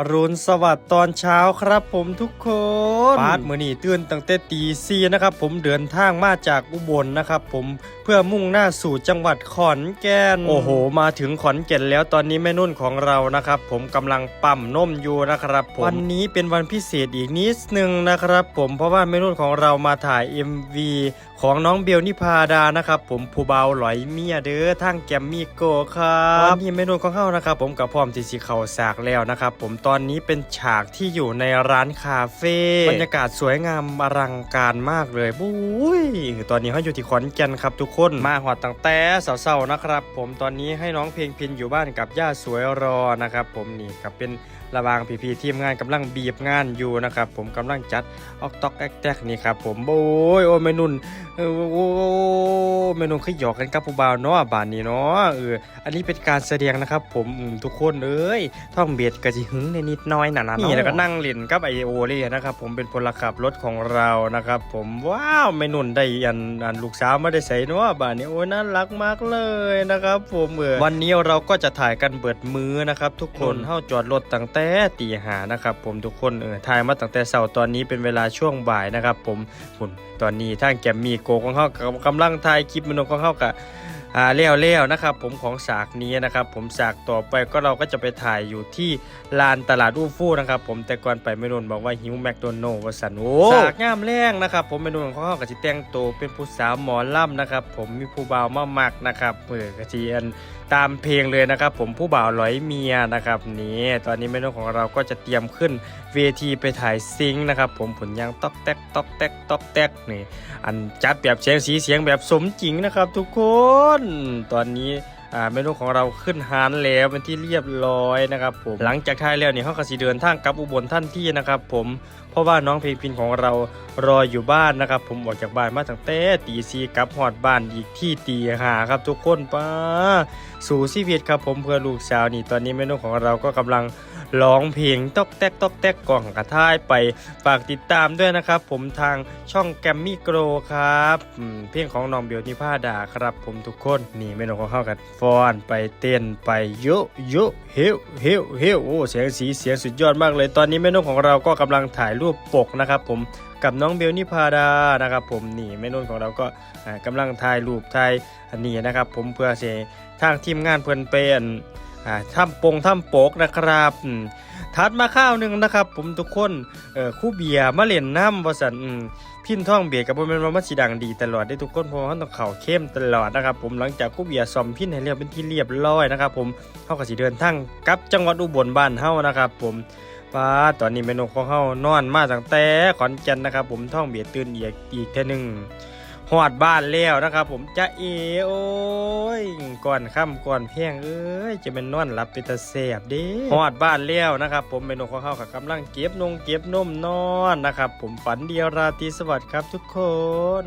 อรุณสวัสดิ์ตอนเช้าครับผมทุกคนปาดมือนี่ตื่นตั้งแต่ตีซีนะครับ ผมเดินทางมาจากอุบลนะครับผมเพื่อมุ่งหน้าสู่จังหวัดขอนแก่น โอ้โห มาถึงขอนแก่นแล้วตอนนี้แม่นุ่นของเรานะครับ ผมกำลังปั๊มนมอยู่นะครับผมวันนี้เป็นวันพิเศษอีกนิดนึงนะครับ ผมเพราะว่าแม่นุ่นของเรามาถ่าย MV ของน้องเบลนิพาดานะครับผมผู้เบาหลอยเมียเด้อทางแกมมี่โกครับวันนี้เมนูของเขานะครับ ผมกับพร้อมที่สิเขาสากแล้วนะครับ ผมตอนนี้เป็นฉากที่อยู่ในร้านคาเฟ่บรรยากาศสวยงามอลังการมากเลยบุ้ยตอนนี้เขาอยู่ที่ขอนแก่นครับทุกคนมาหอดตั้งแต่เสาๆนะครับ ผมตอนนี้ให้น้องเพลงพินอยู่บ้านกับย่าสวยรอนะครับ ผมนี่กับเป็นระวางพี่ๆทีมงานกำลังบีบงานอยู่นะครับ ผมกำลังจัดออกตอกแอกแตกนี่ครับผมโอ้ยโอ้เมนุนโอ้เมนูขยอกกันกับผู้บ่าวเนาะบานนี้เนาะเอออันนี้เป็นการแสดงนะครับ ผมทุกคนเอ้ยท่องเบียดกะจิหึงในนิดน้อยหนาๆนี่แล้วก็นั่งเล่นกับไอโอเลยนะครับผมเป็นพลขับรถของเรานะครับผมว้าวเมนุนได้อันอันลูกสาวมาได้ใส่เนาะบานนี้โอ้ยน่ารักมากเลยนะครับผมเออวันนี้เราก็จะถ่ายกันเบิดมือนะครับทุกคนเข้าจอดรถตั้งแต่ตีหานะครับผมทุกคนเออถ่ายมาตั้งแต่เสาร์ตอนนี้เป็นเวลาช่วงบ่ายนะครับผมคุณตอนนี้ทางแกมมีโกของเขากำลังถ่ายคลิปมโนของเขากับ อ่าเลี้ยวเลี้ยวๆนะครับ ผมของสากนี้นะครับ ผมสากต่อไปก็เราก็จะไปถ่ายอยู่ที่ลานตลาดอู้ฟู่นะครับ ผมแต่ก่อนไปเมนูนบอกว่าหิวแมคโดนัลด์วสันโอ้สากงามแรงนะครับ ผมเมนูของเขากับจิแต่งตัวเป็นผู้สาวหมอล่ำนะครับ ผมมีผู้บ่าวมามักนะครับเออกระเทียน ตามเพลงเลยนะครับ ผมผู้บ่าวร้อยเมียนะครับนี่ตอนนี้เมนูของเราก็จะเตรียมขึ้นเวทีไปถ่ายซิงค์นะครับ ผมผลยางตอกแตกตอกแตกตอกแตกนี่อันจัดแบบเสียงสีเสียงแบบสมจริงนะครับ ทุกคนตอนนี้ อ่าเมนูของเราขึ้นฮานแล้วเป็นที่เรียบร้อยนะครับผมหลังจากทายแล้วนี่เขาก็สิเดินทางกลับอุบลท่านที่นะครับผมเพราะว่าน้องเพลงพินของเรารออยู่บ้านนะครับ ผมออกจากบ้านมาตั้งแต่ตีซีกลับหอดบ้านอีกที่ตีหาครับทุกคนป้าสู่ชีวิตครับผมเพื่อลูกสาวนี่ตอนนี้เมนูของเราก็กำลัง ร้องเพลงตอกแตกตอกแตกกล่องกระท่ายไปฝากติดตามด้วยนะครับ ผมทางช่องแกมมี่โกรครับอืมเพลงของน้องเบลนิพาดาครับ ผมทุกคนนี่เมนูของเข้ากันฟอนไปเต้นไปโยโยเฮวเฮวเฮวโอ้เสียงสีเสียงสุดยอดมากเลย ตอนนี้เมนูของเราก็กำลังถ่ายรูปปกนะครับผมกับน้องเบลนิพาดานะครับ ผมนี่เมนูของเราก็อ่ากำลังถ่ายรูปถ่ายอันนี้นะครับ ผมเพื่อเสทางทีมงานเพื่อนเป็นอ่า ถ้ำปงถ้ำโปกนะครับอืมถัดมาข้าวหนึ่งนะครับ ผมทุกคนคู่เบียร์มาเล่นน้ำวสันพินท่องเบียร์กับผมเป็นว่ามันสีดังดีตลอดได้ทุกคนเพราะว่าเขาต้องเข่าเข้มตลอดนะครับ ผมหลังจากคู่เบียร์ซอมพินให้เรียบเป็นที่เรียบร้อยนะครับ ผมเขาก็สิเดินทางกับจังหวัดอุบลบ้านเฮานะครับ ผมป้าตอนนี้เมนูของเฮานอนมาตั้งแต่ขอนแก่นนะครับ ผมท่องเบียร์ตื่นอีกอีกเท่หนึงหอดบ้านแล้วนะครับ ผมจะเอโอ ก่อนค่ำก่อนเพียงเอ้ยจะเป็นนอนหลับไป็นตะแสบเด้หอดบ้านเลี้ยวนะครับ ผมเป็นนกของเขากับกำลังเก็บนงเก็บนมนอนนะครับ ผมฝันเดียวราตรีสวัสดิ์ครับทุกคน